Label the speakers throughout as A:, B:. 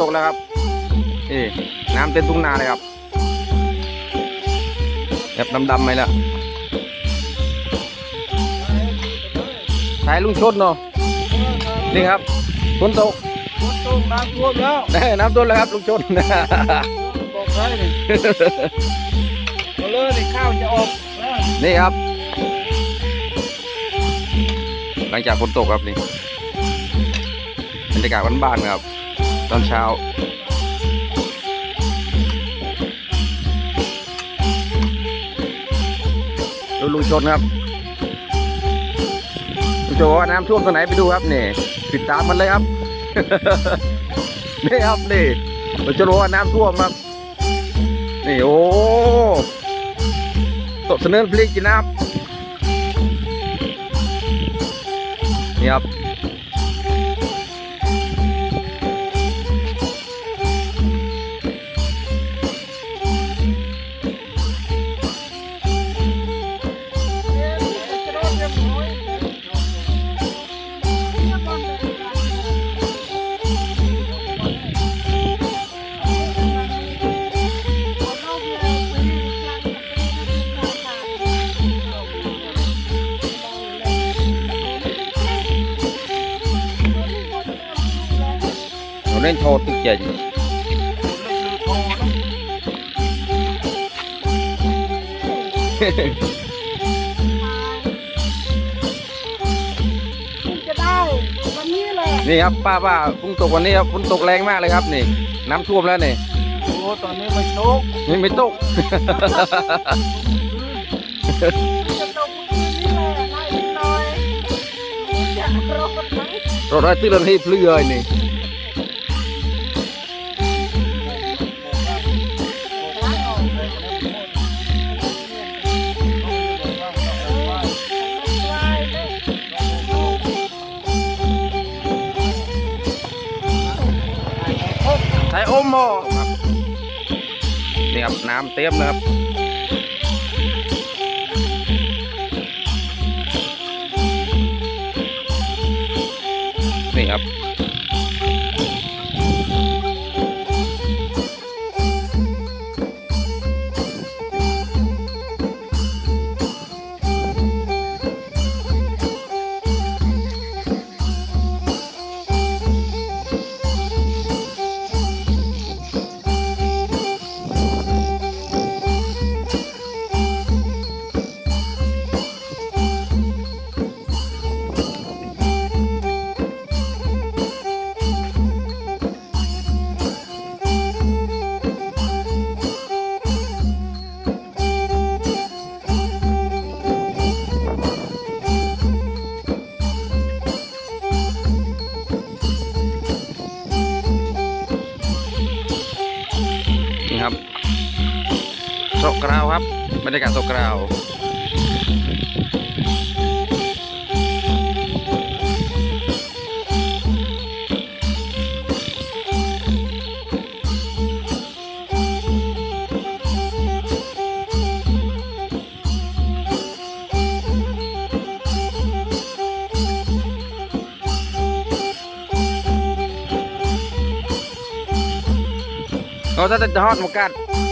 A: ตกแล้วครับนี่น้ำเต็มทุ่งนาเลยครับแบบดำๆไหมล่ะถ่ายลุงชนเนาะนี่ครับฝนตก
B: ฝนตกน้ำท่วมแล้ว
A: เอ้ยน้ำต้นแล้วครับลุงชน
B: บอกเลยนี่เอาเลยนี่ข้าวจะออกแล้ว
A: นี่ครับ หลังจากฝนตกครับนี่บรรยากาศบ้านๆครับ ตอนเช้า ดูลุงชนครับลุงชนบอกว่าน้ำท่วมตรงไหนไปดูครับนี่ติดตามมันเลยครับ นี่ครับนี่ลุงชนว่าน้ำท่วมครับ นี่โอ้ตกเสนอพลงกินน้ำนี่ครับ ตึกเจ๋ง
C: จะได้วันนี้แหละ
A: นี่ครับป้าป้าฝนตกวันนี้ครับฝนตกแรงมากเลยครับนี่ น้ำท่วมแล้วนี่
B: โอ้ตอนนี้ไม่ตก
A: นี่ไม่ตก
C: จะตกคืนนี้แหละไล่นิดหน่อยอยากรอดไหม
A: รถไฟตื้นให้พลื้เลยนี่ ใช้อมโมครับนี่ครับน้ำเต็มเลยครับนี่ครับ ศกกราวครับบรรยากาศโศกราวเอาถ้าจะฮอดหมุกัดถ้าจะฮอดหมุกัด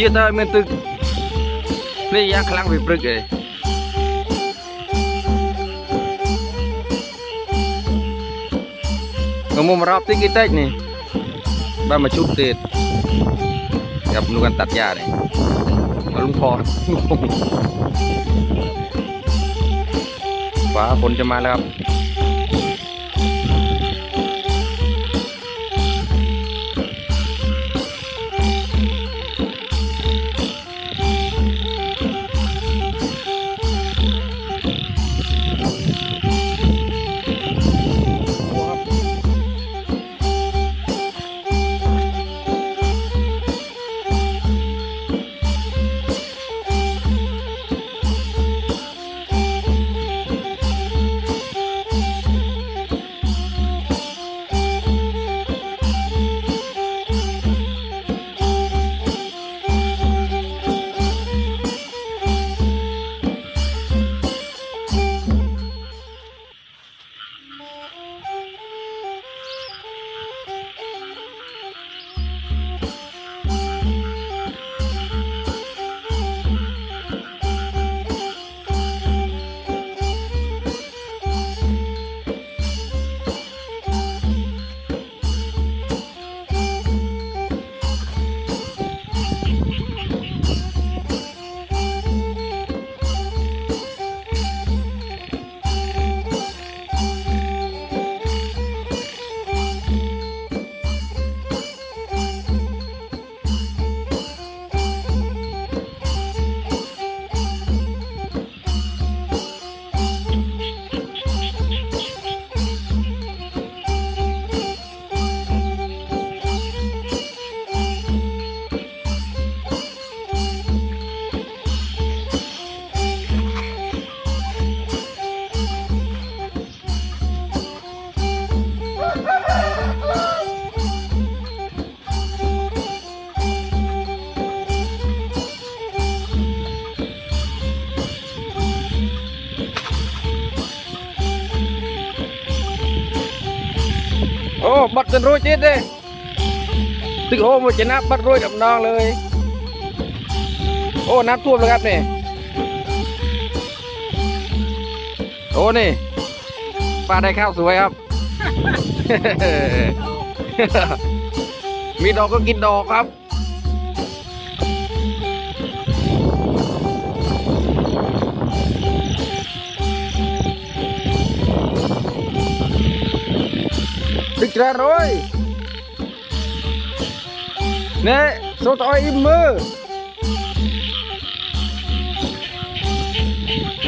A: ยืดเตอร์เมือนตึกนี่ยางคลังไปปรึกเลยงมุมรอบติ๊กอีเต็กนี่บ้านมาชุบติดกับนูกันตัดหญ้าเนี่ยมาลุงพร ฟ้าฝนจะมาแล้วครับ จนรู้จิตเลยตึกโอ้มจะนับบัดรวยกับน้องเลย โอ้น้ำท่วมแล้วครับนี่โอ้นี่ป้าได้ข้าวสวยครับ มีดอกก็กินดอกครับ ច្រើនអើយណែសូតអោយអ៊ីមើ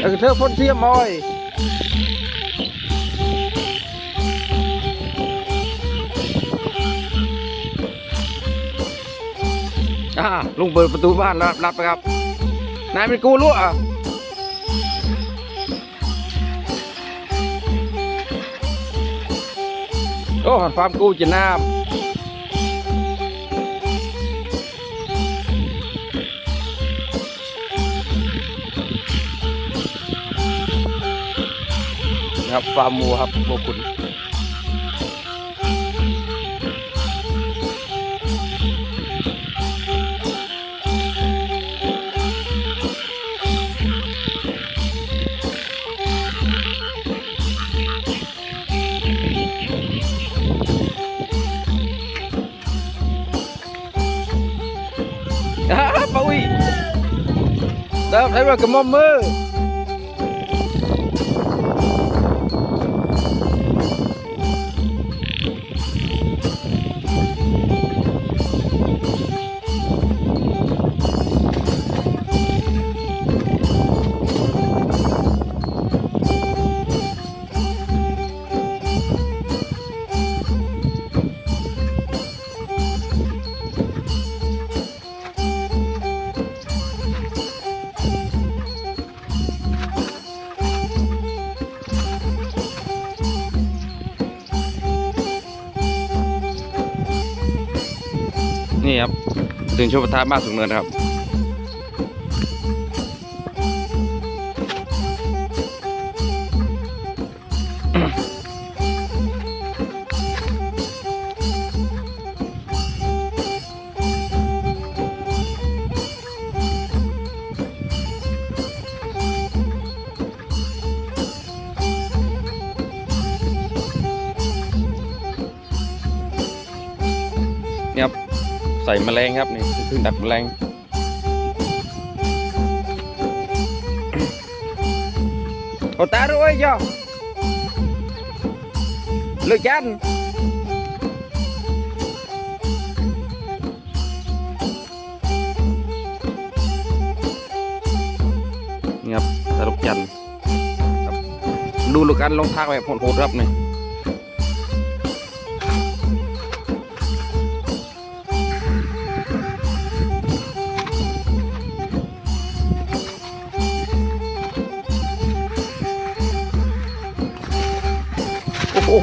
A: អើធ្វើផុតជាមកអើយอ่าลุงเปิดประตูบ้านรับรับไปครับ นายเป็นกูรู้อะ โอ้หันฟาร์มกู้จะน้ำครับฟาร์มมูครับโบกคุณ ฮ่าป้าอุ้ยเครับตื่นชมประทานบ้านสูงเนินครับ ใส่แมลงครับนี่คือดักแมลงโอตาด้วยจ้ะเลยจันนี่ครับตาลูกจันครับดูลูกกันลงทางแบบโหดๆครับนี่ โอ้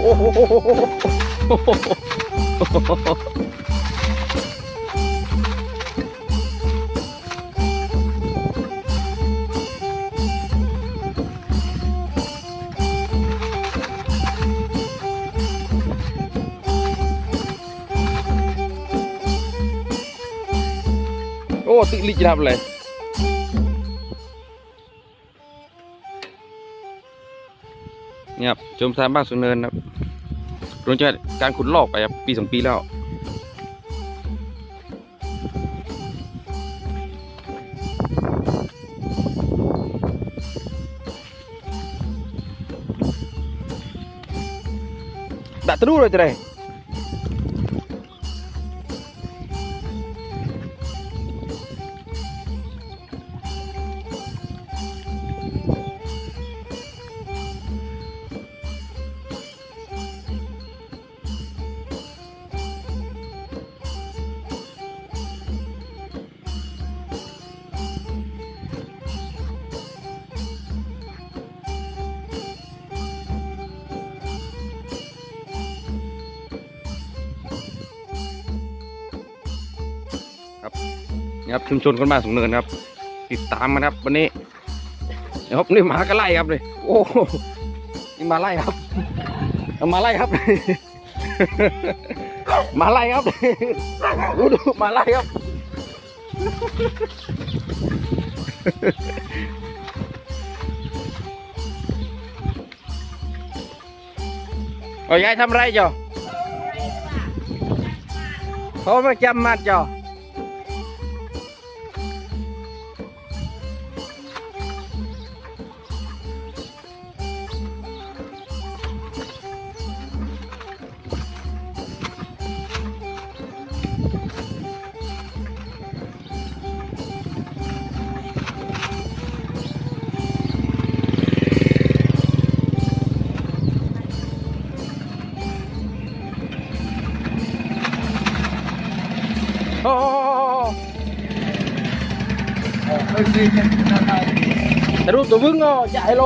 A: ตึกลิจับเลย นี่ครับชมสามบ้านสุนเนินครับรู้จากการขุดลอกไปครับปีสองปีแล้ว Tak terus lah cerai. นี่ ครับชุมชนคนบ้านสูงเนินครับ ติดตามมันครับวันนี้นะครับนี่หมาก็ไล่ครับเลยโอ้นี่มาไล่ครับมาไล่ครับ มาไล่ครับดูดูมาไล่ครับเอายายทำไรจ่อเขามาจำมัดจ่อ อ
B: อกไปสิเนี่ยนานา
A: แต่รูปตัวมึงอะจ่ายโล